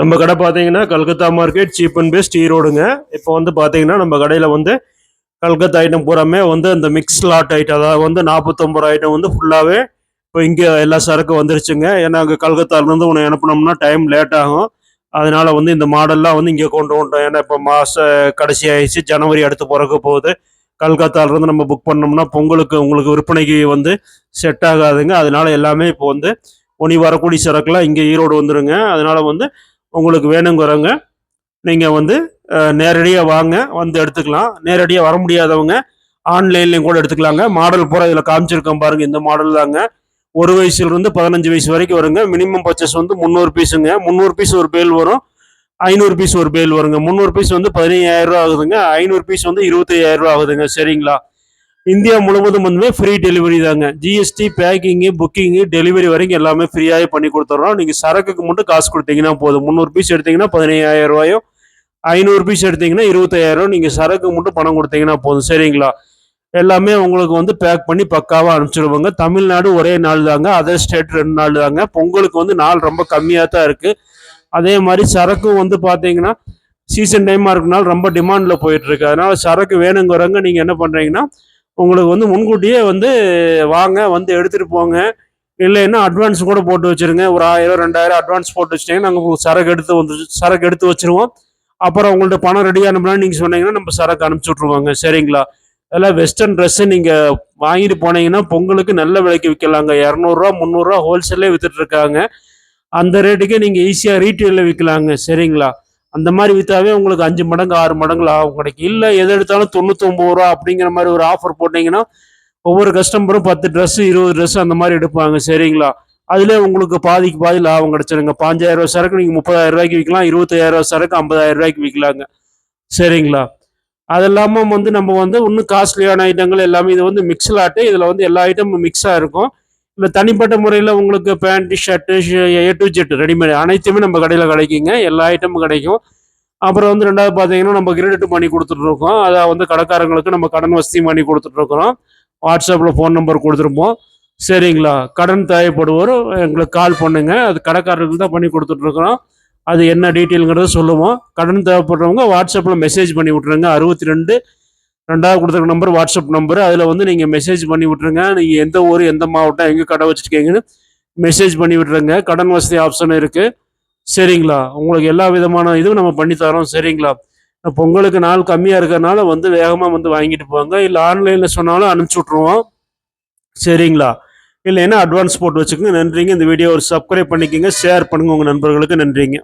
நம்ம கடை பார்த்தீங்கன்னா Calcutta market cheap and best ஈரோடுங்க. இப்போ வந்து பார்த்தீங்கன்னா நம்ம கடையில் வந்து கல்கத்தா ஐட்டம் பூராமே வந்து அந்த மிக்ஸ் லாட் ஐட்டம் அதாவது வந்து நாற்பத்தொம்பது ஐட்டம் வந்து ஃபுல்லாகவே இப்போ இங்கே எல்லா சரக்கும் வந்துருச்சுங்க. ஏன்னா அங்கே கல்கத்தாலேருந்து உன்னை அனுப்பினோம்னா டைம் லேட் ஆகும். அதனால வந்து இந்த மாடல்லாம் வந்து இங்கே கொண்டு வந்துட்டோம். ஏன்னா இப்போ மாத கடைசி ஆயிடுச்சு. ஜனவரி அடுத்து பிறக்க போகுது. கல்கத்தாலேருந்து நம்ம புக் பண்ணோம்னா பொங்கலுக்கு உங்களுக்கு விற்பனைக்கு வந்து செட் ஆகாதுங்க. அதனால எல்லாமே இப்போ வந்து ஒனி வரக்கூடிய சரக்குலாம் இங்கே ஈரோடு வந்துடுங்க அதனால வந்து உங்களுக்கு வேணுங்கிறவங்க நீங்கள் வந்து நேரடியாக வாங்க வந்து எடுத்துக்கலாம். நேரடியாக வர முடியாதவங்க ஆன்லைன்லேயும் கூட எடுத்துக்கலாங்க. மாடல் பூரா இதில் காமிச்சிருக்கோம் பாருங்கள் இந்த மாடல் தாங்க. ஒரு வயசுலேருந்து பதினஞ்சு வயசு வரைக்கும் வருங்க. மினிமம் பர்ச்சேஸ் வந்து முந்நூறு பீஸுங்க முந்நூறு பீஸ் ஒரு பேல் வரும். ஐநூறு பீஸ் ஒரு பேல் வருங்க. முந்நூறு பீஸ் வந்து பதினையாயிரம் ரூபா ஆகுதுங்க. ஐநூறு பீஸ் வந்து இருபத்தையாயிரம் ரூபா ஆகுதுங்க. சரிங்களா? இந்தியா முழுவதும் வந்து ஃப்ரீ டெலிவரி தாங்க. ஜிஎஸ்டி பேக்கிங்கு புக்கிங்கு டெலிவரி வரைக்கும் எல்லாமே ஃப்ரீயாகவே பண்ணி கொடுத்துட்றோம் நீங்கள் சரக்குக்கு மட்டும் காசு கொடுத்தீங்கன்னா போதும். முந்நூறு பீஸ் எடுத்தீங்கன்னா பதினையாயிரம் ரூபாயோ ஐநூறு பீஸ் எடுத்தீங்கன்னா இருபத்தாயிரம் நீங்கள் சரக்கு மட்டும் பணம் கொடுத்தீங்கன்னா போதும். சரிங்களா? எல்லாமே உங்களுக்கு வந்து பேக் பண்ணி பக்காவாக அனுப்பிச்சிடுவாங்க. தமிழ்நாடு ஒரே நாள் தாங்க. அதர் ஸ்டேட் ரெண்டு நாள் தாங்க. பொங்கலுக்கு வந்து நாள் ரொம்ப கம்மியாக தான் இருக்குது அதே மாதிரி சரக்கும் வந்து பார்த்தீங்கன்னா சீசன் டைமாக இருக்கனால ரொம்ப டிமாண்டில் போயிட்டுருக்கு அதனால் சரக்கு வேணுங்கிறவங்க நீங்கள் என்ன பண்ணுறீங்கன்னா உங்களுக்கு வந்து முன்கூட்டியே வந்து வாங்க வந்து எடுத்துகிட்டு போங்க. இல்லைன்னா அட்வான்ஸ் கூட போட்டு வச்சுருங்க. ஒரு ஆயிரம் ரெண்டாயிரம் அட்வான்ஸ் போட்டு வச்சிட்டிங்கன்னா நாங்கள் சரக்கு எடுத்து வந்து சரக்கு எடுத்து வச்சுருவோம். அப்புறம் உங்கள்ட்ட பணம் ரெடி ஆனோம்னா நீங்கள் சொன்னீங்கன்னா நம்ம சரக்கு அனுப்பிச்சி விட்ருவாங்க சரிங்களா? அதெல்லாம் வெஸ்டர்ன் ட்ரெஸ்ஸு நீங்கள் வாங்கிட்டு போனீங்கன்னா பொங்கலுக்கு நல்ல விலைக்கு விற்கலாங்க இரநூறுவா முந்நூறுரூவா ஹோல்சேல்லே விற்றுட்ருக்காங்க அந்த ரேட்டுக்கே நீங்கள் ஈஸியாக ரீட்டெயிலில் விற்கலாங்க சரிங்களா? அந்த மாதிரி விற்றாவே உங்களுக்கு அஞ்சு மடங்கு ஆறு மடங்கு லாபம் கிடைக்கும். இல்லை எது எடுத்தாலும் தொண்ணூத்தொம்பது ரூபா அப்படிங்கிற மாதிரி ஒரு ஆஃபர் போட்டிங்கன்னா ஒவ்வொரு கஸ்டமரும் பத்து ட்ரெஸ் இருபது ட்ரெஸ் அந்த மாதிரி எடுப்பாங்க. சரிங்களா? அதிலே உங்களுக்கு பாதிக்கு பாதி லாபம் கிடைச்சிருங்க. பாஞ்சாயிரம் ரூபா சரக்கு நீங்கள் முப்பதாயிரம் ரூபாய்க்கு விற்கலாம் இருபத்தாயிரம் ரூபா சரக்கு ஐம்பதாயிரம் ரூபாய்க்கு விற்கலாங்க சரிங்களா? அது இல்லாமல் வந்து நம்ம வந்து இன்னும் காஸ்ட்லியான ஐட்டங்கள் எல்லாமே இது வந்து மிக்சல் ஆட்டு இதில் வந்து எல்லா ஐட்டமும் மிக்ஸாக இருக்கும். இல்லை தனிப்பட்ட முறையில் உங்களுக்கு pant shirt A to Z readymade அனைத்துமே நம்ம கடையில் கிடைக்குங்க. எல்லா ஐட்டமும் கிடைக்கும். அப்புறம் வந்து ரெண்டாவது பார்த்தீங்கன்னா நம்ம கிரெடிட் பண்ணி கொடுத்துட்ருக்கோம். அதை வந்து கடைக்காரங்களுக்கு நம்ம கடன் வசதி பண்ணி கொடுத்துட்ருக்குறோம் வாட்ஸ்அப்பில் ஃபோன் நம்பர் கொடுத்துருப்போம். சரிங்களா? கடன் தேவைப்படுவோர் எங்களுக்கு கால் பண்ணுங்க. அது கடைக்காரர்களுக்கு தான் பண்ணி கொடுத்துட்ருக்குறோம் அது என்ன டீட்டெயிலுங்கிறத சொல்லுவோம். கடன் தேவைப்படுறவங்க வாட்ஸ்அப்பில் மெசேஜ் பண்ணி விட்ருங்க அறுபத்தி ரெண்டு ரெண்டாவது கொடுத்துருக்க நம்பர் வாட்ஸ்அப் நம்பர் அதில் வந்து நீங்கள் மெசேஜ் பண்ணி விட்ருங்க நீங்கள் எந்த ஊர் எந்த மாவட்டம் எங்கே கடை வச்சுருக்கீங்கன்னு மெசேஜ் பண்ணி விட்ருங்க கடன் வசதி ஆப்ஷன் இருக்குது சரிங்களா? உங்களுக்கு எல்லா விதமான இதுவும் நம்ம பண்ணி தரோம். சரிங்களா? பொங்கலுக்கு நாள் கம்மியாக இருக்கிறனால வந்து வேகமாக வந்து வாங்கிட்டு போங்க. இல்லை ஆன்லைனில் சொன்னாலும் அனுப்பிச்சி விட்ருவோம் சரிங்களா? இல்லைன்னா அட்வான்ஸ் போட்டு வச்சுக்கோங்க. நன்றிங்க. இந்த வீடியோ ஒரு சப்ஸ்கிரைப் பண்ணிக்கோங்க. ஷேர் பண்ணுங்கள் உங்கள் நண்பர்களுக்கு. நன்றிங்க.